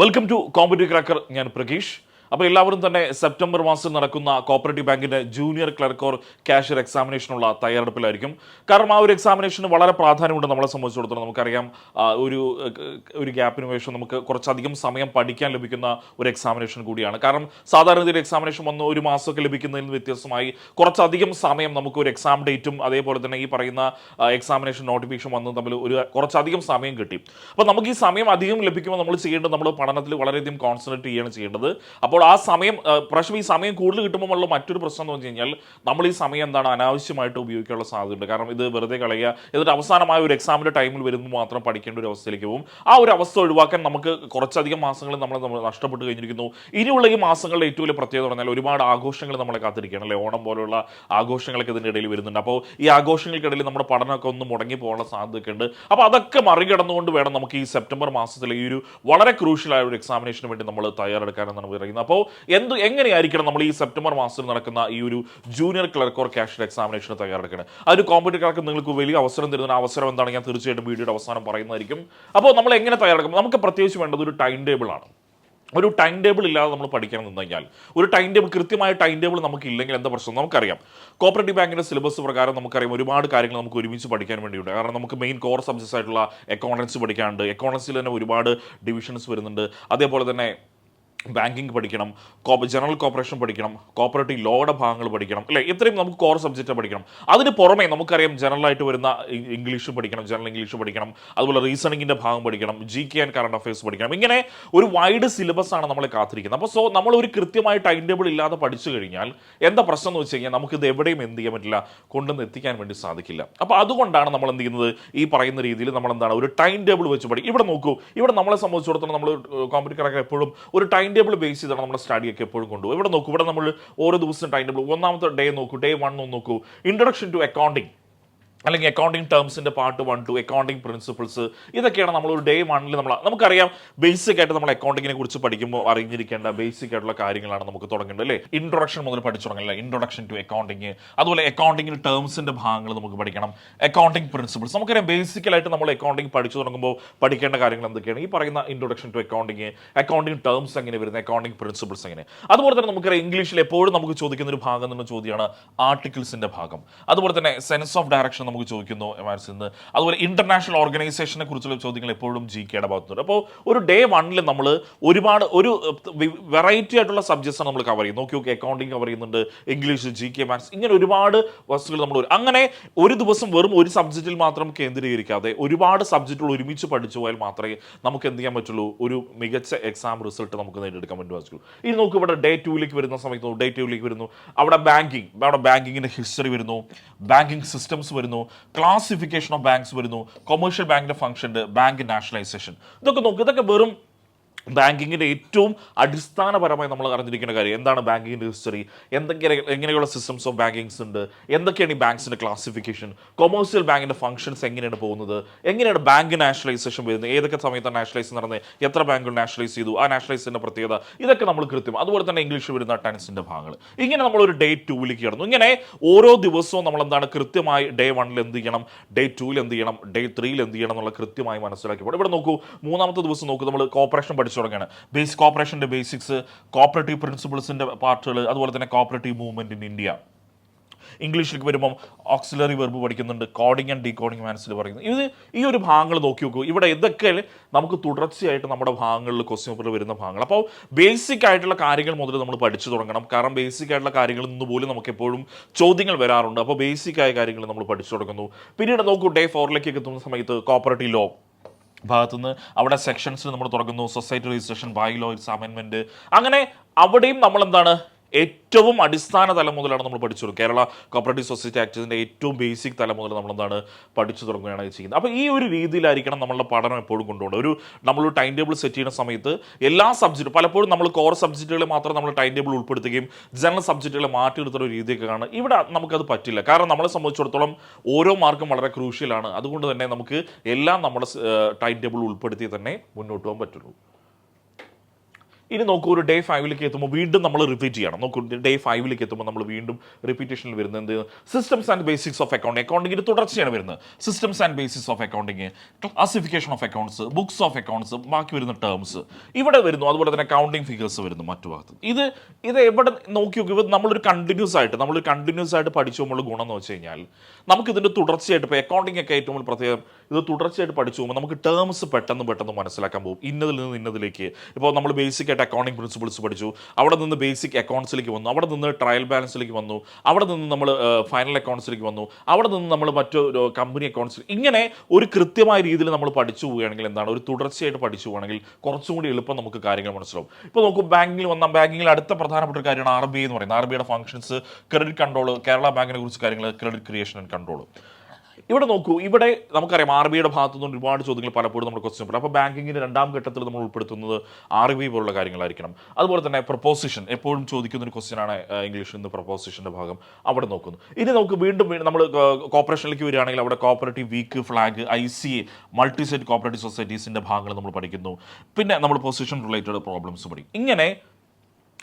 Welcome to competitive cracker ഞാൻ പ്രകീഷ്. അപ്പോൾ എല്ലാവരും തന്നെ സെപ്റ്റംബർ മാസം നടക്കുന്ന കോപ്പറേറ്റീവ് ബാങ്കിന്റെ ജൂനിയർ ക്ലർക്ക് ഓർ ക്യാഷ്യർ എക്സാമിനേഷനുള്ള തയ്യാറെടുപ്പിലായിരിക്കും. കാരണം ആ ഒരു എക്സാമിനേഷന് വളരെ പ്രാധാന്യമുണ്ട് നമ്മളെ സംബന്ധിച്ചിടത്തോളം. നമുക്കറിയാം ഒരു ഒരു ഗ്യാപ്പിന് ശേഷം നമുക്ക് കുറച്ചധികം സമയം പഠിക്കാൻ ലഭിക്കുന്ന ഒരു എക്സാമിനേഷൻ കൂടിയാണ്. കാരണം സാധാരണ രീതിയിൽ എക്സാമിനേഷൻ വന്ന് ഒരു മാസമൊക്കെ ലഭിക്കുന്നതിൽ വ്യത്യസ്തമായി കുറച്ചധികം സമയം നമുക്ക് ഒരു എക്സാം ഡേറ്റും അതേപോലെ തന്നെ ഈ പറയുന്ന എക്സാമിനേഷൻ നോട്ടിഫിക്കേഷൻ വന്ന് തമ്മിൽ ഒരു കുറച്ചധികം സമയം കിട്ടി. അപ്പോൾ നമുക്ക് ഈ സമയം അധികം ലഭിക്കുമ്പോൾ നമ്മൾ ചെയ്യേണ്ടത് നമ്മൾ പഠനത്തിൽ വളരെയധികം കോൺസെൻട്രേറ്റ് ചെയ്യുകയാണ് ചെയ്യേണ്ടത്. അപ്പോൾ ആ സമയം പ്രശ്നം ഈ സമയം കൂടുതൽ കിട്ടുമ്പോൾ ഉള്ള മറ്റൊരു പ്രശ്നം എന്ന് വെച്ച് കഴിഞ്ഞാൽ നമ്മൾ ഈ സമയം എന്താണ് അനാവശ്യമായിട്ട് ഉപയോഗിക്കാനുള്ള സാധ്യതയുണ്ട്. കാരണം ഇത് വെറുതെ കളയുക എന്നിട്ട് അവസാനമായ ഒരു എക്സാമിന്റെ ടൈമിൽ വരുമ്പോൾ മാത്രം പഠിക്കേണ്ട ഒരു അവസ്ഥയിലേക്ക് പോകും. ആ ഒരു അവസ്ഥ ഒഴിവാക്കാൻ നമുക്ക് കുറച്ചധികം മാസങ്ങൾ നമ്മൾ നമ്മൾ നഷ്ടപ്പെട്ട് കഴിഞ്ഞിരിക്കുന്നു. ഇനിയുള്ള ഈ മാസങ്ങളുടെ ഏറ്റവും വലിയ പ്രത്യേകത പറഞ്ഞാൽ ഒരുപാട് ആഘോഷങ്ങൾ നമ്മളെ കാത്തിരിക്കുകയാണ് അല്ലേ? ഓണം പോലുള്ള ആഘോഷങ്ങളൊക്കെ ഇതിന്റെ ഇടയിൽ വരുന്നുണ്ട്. അപ്പോൾ ഈ ആഘോഷങ്ങൾക്കിടയിൽ നമ്മുടെ പഠനമൊക്കെ ഒന്ന് മുടങ്ങി പോകാനുള്ള സാധ്യതയൊക്കെ ഉണ്ട്. അപ്പോൾ അതൊക്കെ മറികടന്നുകൊണ്ട് വേണം നമുക്ക് ഈ സെപ്റ്റംബർ മാസത്തിലെ ഈ ഒരു വളരെ ക്രൂഷ്യലായ ഒരു എക്സാമിനേഷന് വേണ്ടി നമ്മൾ തയ്യാറെടുക്കാനെന്നാണ് പറയുന്നത്. അപ്പോൾ എന്ത് എങ്ങനെയായിരിക്കണം നമ്മൾ ഈ സെപ്റ്റംബർ മാസത്തിൽ നടക്കുന്ന ഈ ഒരു ജൂനിയർ ക്ലർക്ക് ഓർ കാഷ്യർ എക്സാമിനേഷന് തയ്യാറെടുക്കുന്നത് ആ ഒരു കോമ്പറ്റീവ് ക്ലർക്ക് നിങ്ങൾക്ക് വലിയ അവസരം തരുന്ന അവസരം എന്താണ്? ഞാൻ തീർച്ചയായിട്ടും വീഡിയോയുടെ അവസാനം പറയുന്നതായിരിക്കും. അപ്പോൾ നമ്മൾ എങ്ങനെ തയ്യാറെടുക്കും? നമുക്ക് പ്രത്യേകിച്ച് വേണ്ടത് ഒരു ടൈം ടേബിൾ ആണ്. ഒരു ടൈം ടേബിൾ ഇല്ലാതെ നമ്മൾ പഠിക്കാൻ നിന്നു കഴിഞ്ഞാൽ ഒരു ടൈം ടേബിൾ കൃത്യമായ ടൈം ടേബിൾ നമുക്ക് ഇല്ലെങ്കിൽ എന്താ പ്രശ്നം? നമുക്കറിയാം. കോപ്പറേറ്റീവ് ബാങ്കിന്റെ സിലബസ് പ്രകാരം നമുക്കറിയാം ഒരുപാട് കാര്യങ്ങൾ നമുക്ക് ഒരുമിച്ച് പഠിക്കാൻ വേണ്ടിയുണ്ട്. കാരണം നമുക്ക് മെയിൻ കോർ സബ്ജക്ട്സ് ആയിട്ടുള്ള അക്കൗണ്ടൻസ് പഠിക്കാനുണ്ട്. അക്കൗണ്ടൻസിൽ തന്നെ ഒരുപാട് ഡിവിഷൻസ് വരുന്നുണ്ട്. അതേപോലെ തന്നെ ബാങ്കിങ് പഠിക്കണം കോ ജനറൽ കോപ്പറേഷൻ പഠിക്കണം കോപ്പറേറ്റീവ് ലോയുടെ ഭാഗങ്ങൾ പഠിക്കണം അല്ലേ? ഇത്രയും നമുക്ക് കോർ സബ്ജക്റ്റ് പഠിക്കണം. അതിന് പുറമെ നമുക്കറിയാം ജനറൽ ആയിട്ട് വരുന്ന ഇംഗ്ലീഷ് പഠിക്കണം ജനറൽ ഇംഗ്ലീഷ് പഠിക്കണം അതുപോലെ റീസണിങ്ങിന്റെ ഭാഗം പഠിക്കണം G K and current affairs പഠിക്കണം. ഇങ്ങനെ ഒരു വൈഡ് സിലബസ് ആണ് നമ്മളെ കാത്തിരിക്കുന്നത്. അപ്പോൾ സോ നമ്മൾ ഒരു കൃത്യമായ ടൈം ടേബിൾ ഇല്ലാതെ പഠിച്ചു കഴിഞ്ഞാൽ എന്താ പ്രശ്നം എന്ന് വെച്ച് കഴിഞ്ഞാൽ നമുക്ക് ഇത് എവിടെയും എന്ത് ചെയ്യാൻ പറ്റില്ല കൊണ്ടുവന്ന് എത്തിക്കാൻ വേണ്ടി സാധിക്കില്ല. അപ്പോൾ അതുകൊണ്ടാണ് നമ്മൾ എന്ത് ചെയ്യുന്നത്? ഈ പറയുന്ന രീതിയിൽ നമ്മൾ എന്താണ് ഒരു ടൈം ടേബിൾ വെച്ച് പഠിക്കും ഇവിടെ നോക്കൂ ഇവിടെ നമ്മളെ സംബന്ധിച്ചിടത്തോളം നമ്മൾ കോമ്പറ്റീവ് എപ്പോഴും ഒരു ടൈം ടേബിൾ ബേസ് ചെയ്താണ് നമ്മുടെ സ്റ്റഡി ഒക്കെ എപ്പോഴും കൊണ്ടുപോകും ഇവിടെ നോക്കൂ ഇവിടെ നമ്മൾ ഓരോ ദിവസം ടൈം ടേബിൾ ഒന്നാമത്തെ ഡേ നോക്കൂ ഡേ വൺ നോക്കൂ. ഇൻട്രൊഡക്ഷൻ ടു അക്കൗണ്ടിങ് അല്ലെങ്കിൽ accounting ടേംസിന്റെ part one two accounting principles ഇതൊക്കെയാണ് നമ്മൾ ഒരു ഡേ വണ്ണിൽ നമ്മൾ നമുക്കറിയാം ബേസിക് ആയിട്ട് നമ്മൾ അക്കൗണ്ടിങ്ങിനെ കുറിച്ച് പഠിക്കുമ്പോൾ അറിഞ്ഞിരിക്കേണ്ട ബേസിക് ആയിട്ടുള്ള കാര്യങ്ങളാണ് നമുക്ക് തുടങ്ങേണ്ടത് അല്ലേ? ഇൻട്രൊഡക്ഷൻ മുതൽ പഠിച്ചു തുടങ്ങില്ല ഇൻട്രൊഡക്ഷൻ ടു അക്കൗണ്ടിങ് അതുപോലെ അക്കൗണ്ടിങ്ങിൽ ടേംസിന്റെ ഭാഗങ്ങൾ നമുക്ക് പഠിക്കണം. അക്കൗണ്ടിങ് പ്രിൻസിപ്പിൾസ് നമുക്കറിയാം ബേസിക്കലായിട്ട് നമ്മൾ അക്കൗണ്ടിങ് പഠിച്ചു തുടങ്ങുമ്പോൾ പഠിക്കേണ്ട കാര്യങ്ങൾ എന്തൊക്കെയാണ്? ഈ പറയുന്ന introduction to accounting accounting terms എങ്ങനെ വരുന്നത്? അക്കൗണ്ടിങ് പ്രിൻസിപ്പിൾസ് എങ്ങനെ? അതുപോലെ തന്നെ നമുക്കറിയാം ഇംഗ്ലീഷിൽ എപ്പോഴും നമുക്ക് ചോദിക്കുന്ന ഒരു ഭാഗം എന്നുള്ള ചോദ്യമാണ് ആർട്ടിക്കിൾസിന്റെ ഭാഗം. അതുപോലെ തന്നെ സെൻസ് ഓഫ് ഡയറക്ഷൻ നമുക്ക് ചോദിക്കുന്നു എമാർസിൽ നിന്ന് അതുപോലെ ഇന്റർനാഷണൽ ഓർഗനൈസേഷനെ കുറിച്ചുള്ള ചോദ്യങ്ങൾ എപ്പോഴും ജി കെയുടെ ഭാഗത്തുണ്ട്. അപ്പോൾ ഒരു ഡേ വണ്ണിൽ നമ്മൾ ഒരുപാട് ഒരു വെറൈറ്റി ആയിട്ടുള്ള സബ്ജക്ട്സാണ് നമ്മൾ കവർ ചെയ്യുന്നത്. നോക്കി നോക്കി അക്കൗണ്ടിങ് കവർ ചെയ്യുന്നുണ്ട് ഇംഗ്ലീഷ് ജി കെ മാത്സ് ഇങ്ങനെ ഒരുപാട് വസ്തുക്കൾ നമ്മൾ അങ്ങനെ ഒരു ദിവസം വെറും ഒരു സബ്ജക്റ്റിൽ മാത്രം കേന്ദ്രീകരിക്കാതെ ഒരുപാട് സബ്ജക്റ്റുകൾ ഒരുമിച്ച് പഠിച്ചു പോയാൽ മാത്രമേ നമുക്ക് എന്ത് ചെയ്യാൻ പറ്റുള്ളൂ? ഒരു മികച്ച എക്സാം റിസൾട്ട് നമുക്ക് നേടിയെടുക്കാൻ പറ്റുള്ളൂ ഇനി നോക്ക് ഇവിടെ ഡേ ടൂവിലേക്ക് വരുന്ന സമയത്ത് ഡേ ടൂവിലേക്ക് വരുന്നു. അവിടെ ബാങ്കിങ് അവിടെ ബാങ്കിങ്ങിന്റെ ഹിസ്റ്ററി വരുന്നു. ബാങ്കിങ് സിസ്റ്റംസ് വരുന്നു. ക്ലാസിഫിക്കേഷൻ ഓഫ് ബാങ്ക്സ് വരുന്നു. കൊമേഴ്ഷ്യൽ ബാങ്കിന്റെ ഫംഗ്ഷൻ ബാങ്ക് നാഷണലൈസേഷൻ ഇതൊക്കെ നോക്ക് ഇതൊക്കെ വെറും ബാങ്കിങ്ങിന്റെ ഏറ്റവും അടിസ്ഥാനപരമായി നമ്മൾ അറിഞ്ഞിരിക്കുന്ന കാര്യം എന്താണ് ബാങ്കിങ്ങിന്റെ ഹിസ്റ്ററി എന്തൊക്കെ എങ്ങനെയുള്ള സിസ്റ്റംസ് ഓഫ് ബാങ്കിങ്സ് ഉണ്ട്? എന്തൊക്കെയാണ് ഈ ബാങ്ക്സിന്റെ ക്ലാസിഫിക്കേഷൻ കൊമേഴ്സ്യൽ ബാങ്കിന്റെ ഫംഗ്ഷൻസ് എങ്ങനെയാണ് പോകുന്നത്? എങ്ങനെയാണ് ബാങ്ക് നാഷണലൈസേഷൻ വരുന്നത്? ഏതൊക്കെ സമയത്താണ് നാഷണലൈസ് നടന്നത് എത്ര ബാങ്കുകൾ നാഷണലൈസ് ചെയ്തു? ആ നാഷണലൈസിന്റെ പ്രത്യേകത ഇതൊക്കെ നമ്മൾ കൃത്യം. അതുപോലെ തന്നെ ഇംഗ്ലീഷിൽ വരുന്ന ടെൻസിന്റെ ഭാഗങ്ങൾ. ഇങ്ങനെ നമ്മളൊരു ഡേ ടൂവിലേക്ക് കടന്നു. ഇങ്ങനെ ഓരോ ദിവസവും നമ്മൾ എന്താണ് കൃത്യമായി ഡേ വണ്ണിൽ എന്ത് ചെയ്യണം? ഡേ ടൂവിൽ എന്ത് ചെയ്യണം? ഡേ ത്രീയിൽ എന്ത് ചെയ്യണം എന്നുള്ള കൃത്യമായി മനസ്സിലാക്കി ഇവിടെ നോക്കൂ മൂന്നാമത്തെ ദിവസം നോക്കൂ നമ്മൾ കോപ്പറേഷൻ പഠിച്ചു. തുടങ്ങുകയാണ്. ബേസ് കോപ്പറേഷന്റെ ബേസിക്സ് കോപ്പറേറ്റീവ് പ്രിൻസിപ്പിൾസിന്റെ പാർട്ടുകൾ അതുപോലെ തന്നെ കോപ്പറേറ്റീവ് മൂവ്മെന്റ് ഇൻ ഇന്ത്യ ഇംഗ്ലീഷിലേക്ക് വരുമ്പം ഓക്സിലറി വെർബ് പഠിക്കുന്നുണ്ട് കോഡിങ് ആൻഡ് ഡീകോഡിങ് മാനസിൽ പറയുന്നത്. ഇത് ഈ ഒരു ഭാഗങ്ങൾ നോക്കി നോക്കൂ. ഇവിടെ ഇതൊക്കെ നമുക്ക് തുടർച്ചയായിട്ട് നമ്മുടെ ഭാഗങ്ങളിൽ ക്വസ്റ്റ്യൻ പേപ്പറിൽ വരുന്ന ഭാഗങ്ങൾ. അപ്പോൾ ബേസിക് ആയിട്ടുള്ള കാര്യങ്ങൾ മുതൽ നമ്മൾ പഠിച്ചു തുടങ്ങണം. കാരണം ബേസിക് ആയിട്ടുള്ള കാര്യങ്ങളിൽ നിന്ന് പോലും നമുക്ക് എപ്പോഴും ചോദ്യങ്ങൾ വരാറുണ്ട്. അപ്പോൾ ബേസിക് ആയ കാര്യങ്ങൾ നമ്മൾ പഠിച്ചു തുടങ്ങുന്നു. പിന്നീട് നോക്കൂ ഡേ ഫോറിലേക്ക് എത്തുന്ന സമയത്ത് കോപ്പറേറ്റീവ് ലോ ഭാഗത്തുനിന്ന് അവിടെ സെക്ഷൻസിൽ നമ്മൾ തുടങ്ങുന്നു സൊസൈറ്റി രജിസ്ട്രേഷൻ ബൈ ലോ അമെൻമെന്റ് അങ്ങനെ അവിടെയും നമ്മൾ എന്താണ് ഏറ്റവും അടിസ്ഥാന തലം മുതലാണ് നമ്മൾ പഠിച്ചു കേരള കോപ്പറേറ്റീവ് സൊസൈറ്റി ആക്ടിന്റെ ഏറ്റവും ബേസിക് തലം മുതൽ നമ്മൾ എന്താണ് പഠിച്ചു തുടങ്ങുകയാണ് ചെയ്യുന്നത്. അപ്പോൾ ഈ ഒരു രീതിയിലായിരിക്കണം നമ്മളുടെ പഠനം എപ്പോഴും കൊണ്ടുപോകുന്നത് ഒരു നമ്മൾ ടൈം ടേബിൾ സെറ്റ് ചെയ്യുന്ന സമയത്ത് എല്ലാ സബ്ജക്റ്റും പലപ്പോഴും നമ്മൾ കോർ സബ്ജക്റ്റുകളെ മാത്രം നമ്മൾ ടൈം ടേബിൾ ഉൾപ്പെടുത്തുകയും ജനറൽ സബ്ജക്റ്റുകളെ മാറ്റിയെടുത്തുന്ന ഒരു രീതിയൊക്കെ കാണും. ഇവിടെ നമുക്കത് പറ്റില്ല. കാരണം നമ്മളെ സംബന്ധിച്ചിടത്തോളം ഓരോ മാർക്കും വളരെ ക്രൂഷ്യലാണ് അതുകൊണ്ട് തന്നെ നമുക്ക് എല്ലാം നമ്മുടെ ടൈം ടേബിൾ ഉൾപ്പെടുത്തി തന്നെ മുന്നോട്ട് പോകാൻ പറ്റുള്ളൂ. ഇനി നോക്കൂ ഒരു ഡേ ഫൈവിലേക്ക് എത്തുമ്പോൾ വീണ്ടും നമ്മൾ റിപ്പീറ്റ് ചെയ്യണം. നോക്കൂ ഡേ ഫൈവിലേക്ക് എത്തുമ്പോൾ നമ്മൾ വീണ്ടും റിപ്പീറ്റേഷനിൽ വരുന്നത് എന്ത്? Systems and basics of accounting അക്കൗണ്ടിങ്ങിന് തുടർച്ചയാണ് വരുന്നത്. Systems and basics of accounting classification of accounts books of accounts ബാക്കി വരുന്ന ടേംസ് ഇവിടെ വരുന്നു അതുപോലെ തന്നെ അക്കൗണ്ടിങ് ഫിഗേഴ്സ് വരുന്നു മറ്റു ഭാഗത്ത്. ഇത് ഇത് എവിടെ നോക്കി നോക്കി നമ്മളൊരു കണ്ടിന്യൂസ് ആയിട്ട് നമ്മൾ കണ്ടിന്യൂസ് ആയിട്ട് പഠിച്ചു നമ്മൾ ഗുണം എന്ന് വെച്ച് കഴിഞ്ഞാൽ നമുക്കിതിന്റെ തുടർച്ചയായിട്ട് ഇപ്പോൾ അക്കൗണ്ടിങ് ഒക്കെ ഏറ്റവും പ്രത്യേകം ഇത് തുടർച്ചയായിട്ട് പഠിച്ചു പോകുമ്പോൾ നമുക്ക് ടേംസ് പെട്ടെന്ന് പെട്ടെന്ന് മനസ്സിലാക്കാൻ പോകും. ഇന്നതിൽ നിന്ന് ഇന്നതിലേക്ക്. ഇപ്പോൾ നമ്മൾ ബേസിക് ആയിട്ട് അക്കൗണ്ടിങ് പ്രിൻസിപ്പിൾസ് പഠിച്ചു. അവിടെ നിന്ന് ബേസിക് അക്കൗണ്ട്സിലേക്ക് വന്നു. അവിടെ നിന്ന് ട്രയൽ ബാലൻസിലേക്ക് വന്നു. അവിടെ നിന്ന് നമ്മൾ ഫൈനൽ അക്കൗണ്ട്സിലേക്ക് വന്നു. അവിടെ നിന്ന് നമ്മൾ മറ്റൊരു കമ്പനി അക്കൗണ്ട്സിൽ ഇങ്ങനെ ഒരു കൃത്യമായ രീതിയിൽ നമ്മൾ പഠിച്ചു പോവുകയാണെങ്കിൽ എന്താണ്? ഒരു തുടർച്ചയായിട്ട് പഠിച്ചു പോവുകയാണെങ്കിൽ കുറച്ചും കൂടി എളുപ്പം നമുക്ക് കാര്യങ്ങൾ മനസ്സിലാവും. ഇപ്പോൾ നോക്കൂ ബാങ്കിങ്ങിൽ വന്ന ബാങ്കിങ്ങിൽ അടുത്ത പ്രധാനപ്പെട്ട ഒരു കാര്യമാണ് ആർ ബി ഐ എന്ന് പറയുന്നത്. ആർ ബി ഐയുടെ ഫംഗ്ഷൻസ് ക്രെഡിറ്റ് കൺട്രോൾ കേരള ബാങ്കിനെ കുറിച്ച് കാര്യങ്ങൾ ക്രെഡിറ്റ് ക്രിയേഷൻ ആൻഡ് കൺട്രോൾ ഇവിടെ നോക്കൂ ഇവിടെ നമുക്കറിയാം ആർ ബിയുടെ ഭാഗത്തു നിന്ന് ഒരുപാട് ചോദ്യങ്ങൾ പലപ്പോഴും നമ്മൾ ക്വസ്റ്റ്യൻ അപ്പോൾ ബാങ്കിങ്ങിന്റെ രണ്ടാം ഘട്ടത്തിൽ നമ്മൾ ഉൾപ്പെടുത്തുന്നത് ആർ ബി പോലുള്ള കാര്യങ്ങളായിരിക്കണം. അതുപോലെ തന്നെ പ്രപ്പോസിഷൻ എപ്പോഴും ചോദിക്കുന്ന ഒരു ക്വസ്റ്റ്യൻ ആണ് ഇംഗ്ലീഷിൽ നിന്ന് പ്രപ്പോസിഷന്റെ ഭാഗം അവിടെ നോക്കുന്നു. ഇനി നമുക്ക് വീണ്ടും നമ്മൾ കോപ്പറേഷനിലേക്ക് വരികയാണെങ്കിൽ അവിടെ cooperative week flag I C A multi cooperative സൊസൈറ്റീസിന്റെ ഭാഗങ്ങൾ നമ്മൾ പഠിക്കുന്നു. പിന്നെ നമ്മൾ പൊസിഷൻ റിലേറ്റഡ് പ്രോബ്ലംസ് പഠിക്കും. ഇങ്ങനെ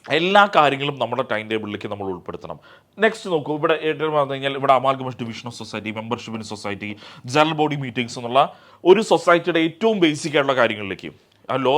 എല്ലാ കാര്യങ്ങളും നമ്മുടെ ടൈം ടേബിളിലേക്ക് നമ്മൾ ഉൾപ്പെടുത്തണം. നെക്സ്റ്റ് നോക്കൂ ഇവിടെ ഏറ്റവും പറഞ്ഞു കഴിഞ്ഞാൽ ഇവിടെ അമാൽഗമസ് division of society membership in society general body meetings എന്നുള്ള ഒരു സൊസൈറ്റിയുടെ ഏറ്റവും ബേസിക് ആയിട്ടുള്ള കാര്യങ്ങളിലേക്ക്. ആ ലോ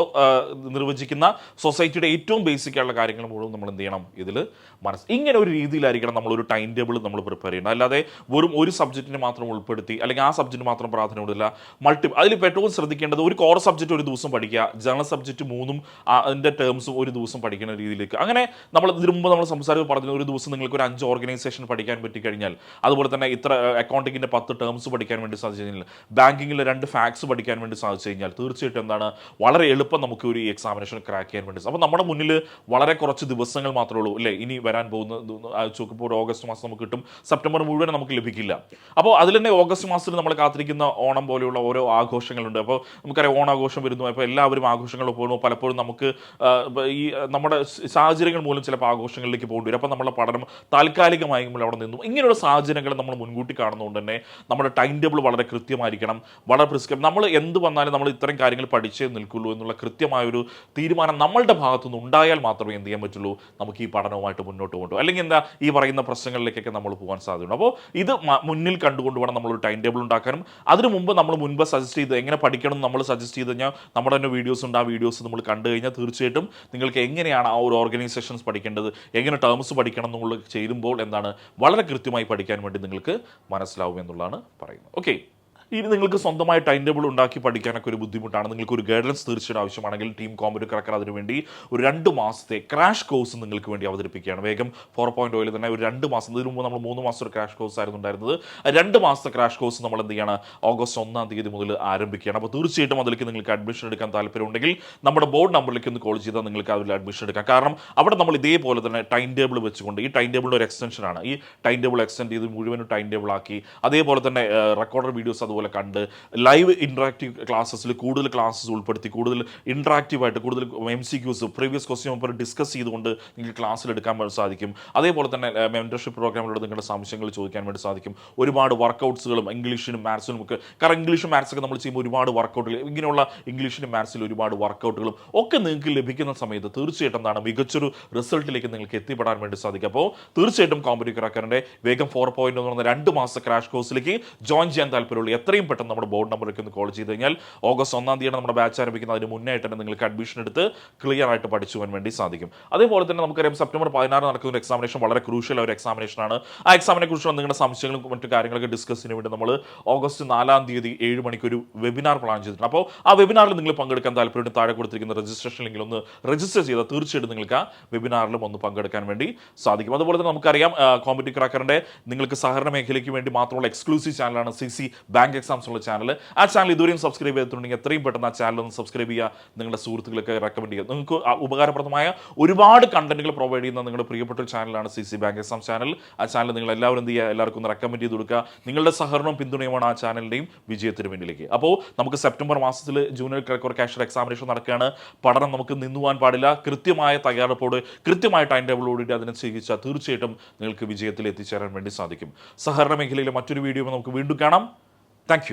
നിർവചിക്കുന്ന സൊസൈറ്റിയുടെ ഏറ്റവും ബേസിക് ആയിട്ടുള്ള കാര്യങ്ങൾ മുഴുവൻ നമ്മൾ എന്ത് ചെയ്യണം? ഇതിൽ മനസ്സ് ഇങ്ങനെ ഒരു രീതിയിലായിരിക്കണം നമ്മളൊരു ടൈം ടേബിൾ നമ്മൾ പ്രിപ്പയർ ചെയ്യണം. അല്ലാതെ വെറും ഒരു സബ്ജക്റ്റിനെ മാത്രം ഉൾപ്പെടുത്തി അല്ലെങ്കിൽ ആ സബ്ജക്റ്റ് മാത്രം പ്രാധാന്യം കൊടുക്കില്ല മൾട്ടി അതിൽ ഏറ്റവും ശ്രദ്ധിക്കേണ്ടത് ഒരു കോർ സബ്ജക്റ്റ് ഒരു ദിവസം പഠിക്കുക ജനറൽ സബ്ജക്റ്റ് മൂന്നും അതിന്റെ ടേംസും ഒരു ദിവസം പഠിക്കുന്ന രീതിയിലേക്ക്. അങ്ങനെ നമ്മൾ ഇതിനു നമ്മൾ സംസാരിച്ച് പറഞ്ഞു ഒരു ദിവസം നിങ്ങൾക്ക് ഒരു അഞ്ച് ഓർഗനൈസേഷൻ പഠിക്കാൻ പറ്റിക്കഴിഞ്ഞാൽ അതുപോലെ തന്നെ ഇത്ര അക്കൗണ്ടിങ്ങിന്റെ പത്ത് ടേംസ് പഠിക്കാൻ വേണ്ടി സാധിച്ചു കഴിഞ്ഞാൽ ബാങ്കിങ്ങിലെ രണ്ട് ഫാക്സ് പഠിക്കാൻ വേണ്ടി സാധിച്ചു കഴിഞ്ഞാൽ തീർച്ചയായിട്ടും എന്താണ്? വളരെ എളുപ്പം നമുക്ക് ഒരു എക്സാമിനേഷൻ ക്രാക്ക് ചെയ്യാൻ വേണ്ടി. അപ്പോൾ നമ്മുടെ മുന്നിൽ വളരെ കുറച്ച് ദിവസങ്ങൾ മാത്രമേ ഉള്ളൂ. അല്ലേ? ഇനി വരാൻ പോകുന്ന ചോക്കിപ്പോൾ ഒരു ഓഗസ്റ്റ് മാസം നമുക്ക് കിട്ടും. സെപ്റ്റംബർ മുഴുവൻ നമുക്ക് ലഭിക്കില്ല. അപ്പോൾ അതിൽ തന്നെ ഓഗസ്റ്റ് മാസത്തിൽ നമ്മൾ കാത്തിരിക്കുന്ന ഓണം പോലെയുള്ള ഓരോ ആഘോഷങ്ങളുണ്ട്. അപ്പോൾ നമുക്കറിയാം ഓണാഘോഷം വരുന്നു. അപ്പോൾ എല്ലാവരും ആഘോഷങ്ങൾ പോകുന്നു. പലപ്പോഴും നമുക്ക് ഈ നമ്മുടെ സാഹചര്യങ്ങൾ മൂലം ചിലപ്പോൾ ആഘോഷങ്ങളിലേക്ക് പോകേണ്ടി വരും. അപ്പോൾ നമ്മുടെ പഠനം താൽക്കാലികമായി നമ്മൾ അവിടെ നിന്നു. ഇങ്ങനെയുള്ള സാഹചര്യങ്ങൾ നമ്മൾ മുൻകൂട്ടി കാണുന്നതുകൊണ്ട് തന്നെ നമ്മുടെ ടൈം ടേബിൾ വളരെ കൃത്യമായിരിക്കണം. വളരെ പ്രിസ്ക്രൈബ് നമ്മൾ എന്ത് വന്നാലും നമ്മൾ ഇത്തരം കാര്യങ്ങൾ പഠിച്ചേ നിൽക്കുള്ളൂ. എന്നുള്ള കൃത്യമായൊരു തീരുമാനം നമ്മളുടെ ഭാഗത്തുനിന്ന് ഉണ്ടായാൽ മാത്രമേ എന്ത് ചെയ്യാൻ പറ്റുള്ളൂ? നമുക്ക് ഈ പഠനവുമായിട്ട് മുന്നോട്ട് കൊണ്ടുപോകും അല്ലെങ്കിൽ എന്താ ഈ പറയുന്ന പ്രശ്നങ്ങളിലേക്കൊക്കെ നമ്മൾ പോകാൻ സാധ്യതയുണ്ട്. അപ്പോൾ ഇത് മുന്നിൽ കണ്ടുകൊണ്ട് വേണം നമ്മളൊരു ടൈം ടേബിൾ ഉണ്ടാക്കാനും. അതിനു മുമ്പ് നമ്മൾ മുൻപ് സജസ്റ്റ് ചെയ്ത് എങ്ങനെ പഠിക്കണം നമ്മൾ സജസ്റ്റ് ചെയ്ത് കഴിഞ്ഞാൽ നമ്മുടെ തന്നെ വീഡിയോസ് ഉണ്ട്. ആ വീഡിയോസ് നമ്മൾ കണ്ടു കഴിഞ്ഞാൽ തീർച്ചയായിട്ടും നിങ്ങൾക്ക് എങ്ങനെയാണ് ആ ഒരു ഓർഗനൈസേഷൻസ് പഠിക്കേണ്ടത് എങ്ങനെ ടേംസ് പഠിക്കണം എന്നുള്ളത് ചേരുമ്പോൾ എന്താണ് വളരെ കൃത്യമായി പഠിക്കാൻ വേണ്ടി നിങ്ങൾക്ക് മനസ്സിലാവും എന്നുള്ളതാണ് പറയുന്നത്. ഓക്കെ. ഇനി നിങ്ങൾക്ക് സ്വന്തമായി ടൈം ടേബിൾ ഉണ്ടാക്കി പഠിക്കാനൊക്കെ ഒരു ബുദ്ധിമുട്ടാണ്. നിങ്ങൾക്ക് ഒരു ഗൈഡൻസ് തീർച്ചയായിട്ടും ആവശ്യമാണെങ്കിൽ ടീം കോമ്പറ്റ് ക്രക്കർ അതിനുവേണ്ടി ഒരു രണ്ട് മാസത്തെ ക്രാഷ് കോഴ്സ് നിങ്ങൾക്ക് വേണ്ടി അവതരിപ്പിക്കുകയാണ്. വേഗം ഫോർ പോയിന്റ് ഓയിൽ തന്നെ ഒരു രണ്ട് മാസം ഇതിനു മുമ്പ് നമ്മൾ മൂന്ന് മാസം ഒരു ക്രാഷ് കോഴ്സ് ആയിരുന്നു ഉണ്ടായിരുന്നത്. രണ്ട് മാസത്തെ ക്രാഷ് കോഴ്സ് നമ്മൾ എന്ത് ചെയ്യണം? ഓഗസ്റ്റ് ഒന്നാം തീയതി മുതൽ ആരംഭിക്കുകയാണ്. അപ്പോൾ തീർച്ചയായിട്ടും അതിലേക്ക് നിങ്ങൾക്ക് അഡ്മിഷൻ എടുക്കാൻ താല്പര്യമുണ്ടെങ്കിൽ നമ്മുടെ ബോർഡ് നമ്പറിലേക്ക് ഒന്ന് കോൾ ചെയ്താൽ നിങ്ങൾക്ക് അതിൽ അഡ്മിഷൻ എടുക്കാം. കാരണം അവിടെ നമ്മൾ ഇതേപോലെ തന്നെ ടൈം ടേബിൾ വെച്ചുകൊണ്ട് ഈ ടൈം ടേബിളിന്റെ ഒരു എക്സ്റ്റൻഷനാണ് ഈ ടൈം ടേബിൾ എക്സ്റ്റെൻഡ് ചെയ്ത് മുഴുവനും ടൈം ടേബിൾ ആക്കി അതേപോലെ തന്നെ റെക്കോർഡർ വീഡിയോസ് അതുപോലെ കണ്ട് ലൈവ് ഇൻട്രാക്റ്റീവ് ക്ലാസ്സസിൽ കൂടുതൽ ക്ലാസ്സസ് ഉൾപ്പെടുത്തി കൂടുതൽ ഇൻട്രാക്റ്റീവായിട്ട് കൂടുതൽ M C Qs previous question paper discuss ചെയ്തുകൊണ്ട് നിങ്ങൾക്ക് ക്ലാസ്സിൽ എടുക്കാൻ വേണ്ടി സാധിക്കും. അതേപോലെ തന്നെ മെന്റർഷിപ്പ് പ്രോഗ്രാമിലൂടെ നിങ്ങളുടെ സംശയങ്ങൾ ചോദിക്കാൻ വേണ്ടി സാധിക്കും. ഒരുപാട് വർക്കൗട്ട്സുകളും ഇംഗ്ലീഷിനും മാത്സിനും ഒക്കെ കാരണം ഇംഗ്ലീഷും മാത്സൊക്കെ നമ്മൾ ചെയ്യുമ്പോൾ ഒരുപാട് വർക്കൗട്ടുകൾ ഇങ്ങനെയുള്ള ഇംഗ്ലീഷിനും മാത്സിൽ ഒരുപാട് വർക്കൗട്ടുകളും ഒക്കെ നിങ്ങൾക്ക് ലഭിക്കുന്ന സമയത്ത് തീർച്ചയായിട്ടും എന്താണ് മികച്ചൊരു റിസൾട്ടിലേക്ക് നിങ്ങൾക്ക് എത്തിപ്പെടാൻ വേണ്ടി സാധിക്കും. അപ്പോൾ തീർച്ചയായിട്ടും കോമ്പറ്റീവ് ക്രാക്കറിന്റെ വേഗം ഫോർ പോയിന്റ് എന്ന് പറയുന്ന രണ്ട് മാസ ക്രാഷ് കോഴ്സിലേക്ക് ജോയിൻ ചെയ്യാൻ താല്പര്യമുള്ളൂ എത്രയും പെട്ടെന്ന് നമ്മുടെ ബോർഡ് നമ്പറിലേക്ക് ഒന്ന് കോൾ ചെയ്ത് കഴിഞ്ഞാൽ ഓഗസ്റ്റ് ഒന്നാം തീയതി നമ്മുടെ ബാച്ച് ആരംഭിക്കുന്നത്. അതിന് മുന്നേ ആയിട്ട് നിങ്ങൾക്ക് അഡ്മിഷൻ എടുത്ത് ക്ലിയർ ആയിട്ട് പഠിച്ചു പോകാൻ വേണ്ടി സാധിക്കും. അതേപോലെ തന്നെ നമുക്കറിയാം സെപ്റ്റംബർ പതിനാറ് നടക്കുന്ന ഒരു എക്സാമിനേഷൻ വളരെ ക്രൂഷ്യൽ ഒരു എക്സാമിനേഷൻ ആണ്. ആ എക്സാമിനെ കുറിച്ചുള്ള നിങ്ങളുടെ സംശയങ്ങളും മറ്റു കാര്യങ്ങളൊക്കെ ഡിസ്കസ് ചെയ്യാൻ വേണ്ടി നമ്മൾ ഓഗസ്റ്റ് നാലാം തീയതി ഏഴ് മണിക്ക് ഒരു വെബിനാർ പ്ലാൻ ചെയ്തിട്ടുണ്ട്. അപ്പോൾ ആ വെബിനാറിൽ നിങ്ങൾ പങ്കെടുക്കാൻ താല്പര്യം താഴെ കൊടുത്തിരിക്കുന്ന രജിസ്ട്രേഷൻ ലിങ്കിൽ ഒന്ന് രജിസ്റ്റർ ചെയ്താൽ തീർച്ചയായിട്ടും നിങ്ങൾക്ക് ആ വെബിനാറിലും ഒന്ന് പങ്കെടുക്കാൻ വേണ്ടി സാധിക്കും. അതുപോലെ തന്നെ നമുക്കറിയാം കോമ്പറ്റീവ് ക്രാക്കറിന്റെ നിങ്ങൾക്ക് സഹകരണ മേഖലയ്ക്ക് വേണ്ടി മാത്രമുള്ള എക്സ്ക്ലൂസീവ് ചാനലാണ് സി സി ബാങ്ക് എക്സാംസ് ഉള്ള ചാനൽ ആ ചാനൽ ഇതുവരെയും സബ്സ്ക്രൈബ് ചെയ്തിട്ടുണ്ടെങ്കിൽ എത്രയും പെട്ടെന്ന് ആ ചാനൽ ഒന്ന് സബ്സ്ക്രൈബ് ചെയ്യുക. നിങ്ങളുടെ സുഹൃത്തുക്കളൊക്കെ റെക്കമെൻഡ് ചെയ്യുക. നിങ്ങൾക്ക് ഉപകാരപ്രദമായ ഒരുപാട് കണ്ടന്റുകൾ പ്രൊവൈഡ് ചെയ്യുന്ന നിങ്ങളുടെ പ്രിയപ്പെട്ട ചാനലാണ് C C bank exam channel ആ ചാനൽ നിങ്ങൾ എല്ലാവരും എന്ത് ചെയ്യുക? എല്ലാവർക്കും ഒന്ന് റെക്കമെൻഡ് ചെയ്ത് കൊടുക്കുക. നിങ്ങളുടെ സഹകരണവും പിന്തുണയുമാണ് ആ ചാനലിന്റെയും വിജയത്തിന് വേണ്ടിയിലേക്ക് അപ്പോൾ നമുക്ക് സെപ്റ്റംബർ മാസത്തിൽ ജൂനിയർ ക്ലർക്കർ കാഷ്യർ എക്സാമിനേഷൻ നടക്കുകയാണ്. പഠനം നമുക്ക് നിന്നുവാൻ പാടില്ല. കൃത്യമായ തയ്യാറെടുപ്പോട് കൃത്യമായ ടൈം ടേബിളോടുകൂടി അതിനെ സ്വീകരിച്ചാൽ തീർച്ചയായിട്ടും നിങ്ങൾക്ക് വിജയത്തിൽ എത്തിച്ചേരാൻ വേണ്ടി സാധിക്കും. സഹകരണ മേഖലയിലെ മറ്റൊരു വീഡിയോ നമുക്ക് വീണ്ടും കാണാം. താങ്ക്